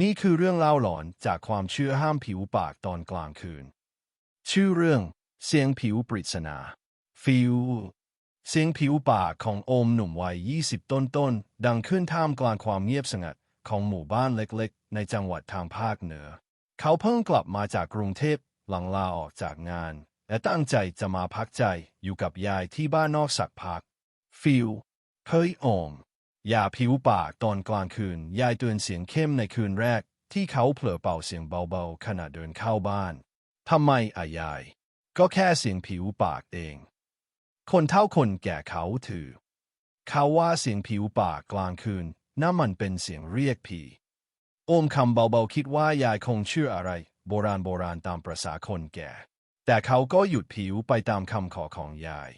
นี่คือเรื่องเล่าหลอนจากความเชื่อห้ามผิวปากตอนกลางคืน ชื่อเรื่อง เสียงผิวปริศนา ฟิว เสียงผิวปากของโอมหนุ่มวัยยี่สิบต้นดังขึ้นท่ามกลางความเงียบสงัดของหมู่บ้านเล็กๆ ในจังหวัดทางภาคเหนือ เขาเพิ่งกลับมาจากกรุงเทพหลังลาออกจากงาน และตั้งใจจะมาพักใจอยู่กับยายที่บ้านนอกสักพัก ฟิลเฮ้ยโอม อย่าผิวปากตอนกลางคืน ยายเตือนเสียงเข้มในคืนแรก ที่เขาเผลอเป่าเสียงเบาๆ ขณะเดินเข้าบ้าน ทำไมอะยาย ก็แค่เสียงผิวปากเอง คนเท่าคนแก่เขาถือ เขาว่าเสียงผิวปากกลางคืนนั่นมันเป็นเสียงเรียกผีโอมคำเบาๆคิดว่ายายคงเชื่ออะไร โบราณโบราณตามประษาคนแก่ แต่เขาก็หยุดผิวไปตามคำขอของยาย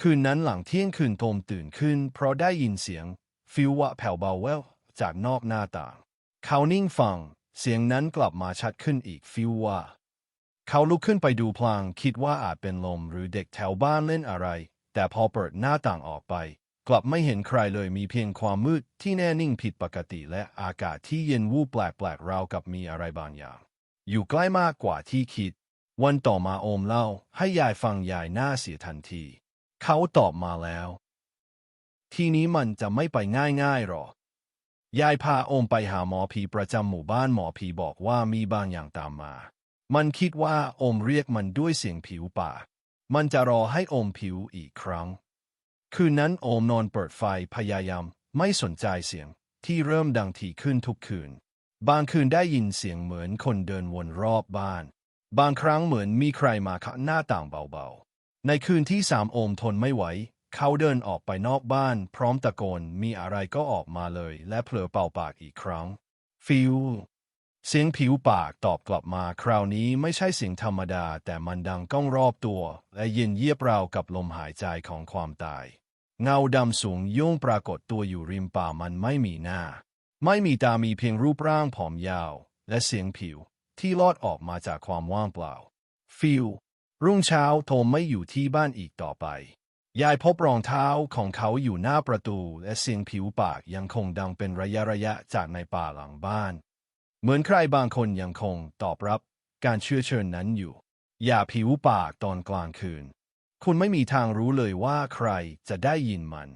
คืนนั้นหลังเที่ยงคืนโทมตื่นขึ้น เพราะได้ยินเสียง ฟิววะแผ่วเบาแววจากนอกหน้าต่าง เขานิ่งฟัง เสียงนั้นกลับมาชัดขึ้นอีกฟิวว่าเขาลุกขึ้นไปดูพลาง คิดว่าอาจเป็นลมหรือเด็กแถวบ้านเล่นอะไร แต่พอเปิดหน้าต่างออกไป กลับไม่เห็นใครเลยมีเพียงความมืดที่แน่นิ่งผิดปกติและอากาศที่เย็นวูบแปลกๆราวกับมีอะไรบางอย่าง อยู่ใกล้มากกว่าที่คิด วันต่อมาโอมเล่า ให้ยายฟังยายหน้าเสียทันที เขาตอบมาแล้ว ทีนี้มันจะไม่ไปง่ายๆหรอก ยายพาโอมไปหาหมอผีประจำหมู่บ้านหมอผีบอกว่ามีบางอย่างตามมา มันคิดว่าโอมเรียกมันด้วยเสียงผิวปากมันจะรอให้โอมผิวอีกครั้ง คืนนั้นโอมนอนเปิดไฟพยายามไม่สนใจเสียงที่เริ่มดังถี่ขึ้นทุกคืน บางคืนได้ยินเสียงเหมือนคนเดินวนรอบบ้าน บางครั้งเหมือนมีใครมาเคาะหน้าต่างเบาๆ ในคืนที่สามโอมทนไม่ไหว เขาเดินออกไปนอกบ้านพร้อมตะโกนมีอะไรก็ออกมาเลย และเผลอเป่าปากอีกครั้ง ฟิว เสียงผิวปากตอบกลับมาคราวนี้ไม่ใช่เสียงธรรมดา แต่มันดังก้องรอบตัว และเย็นเยียบราวกับลมหายใจของความตาย เงาดำสูงย่งปรากฏตัวอยู่ริมป่ามันไม่มีหน้า ไม่มีตามีเพียงรูปร่างผอมยาว และเสียงผิว ที่ลอดออกมาจากความว่างเปล่า ฟิลรุ่งเช้าโทมไม่อยู่ที่บ้านอีกต่อไป ยายพบรองเท้าของเขาอยู่หน้าประตู และเสียงผิวปากยังคงดังเป็นระยะระยะจากในป่าหลังบ้าน เหมือนใครบางคนยังคงตอบรับการเชื่อเชิญนั้นอยู่ อย่าผิวปากตอนกลางคืน คุณไม่มีทางรู้เลยว่าใครจะได้ยินมัน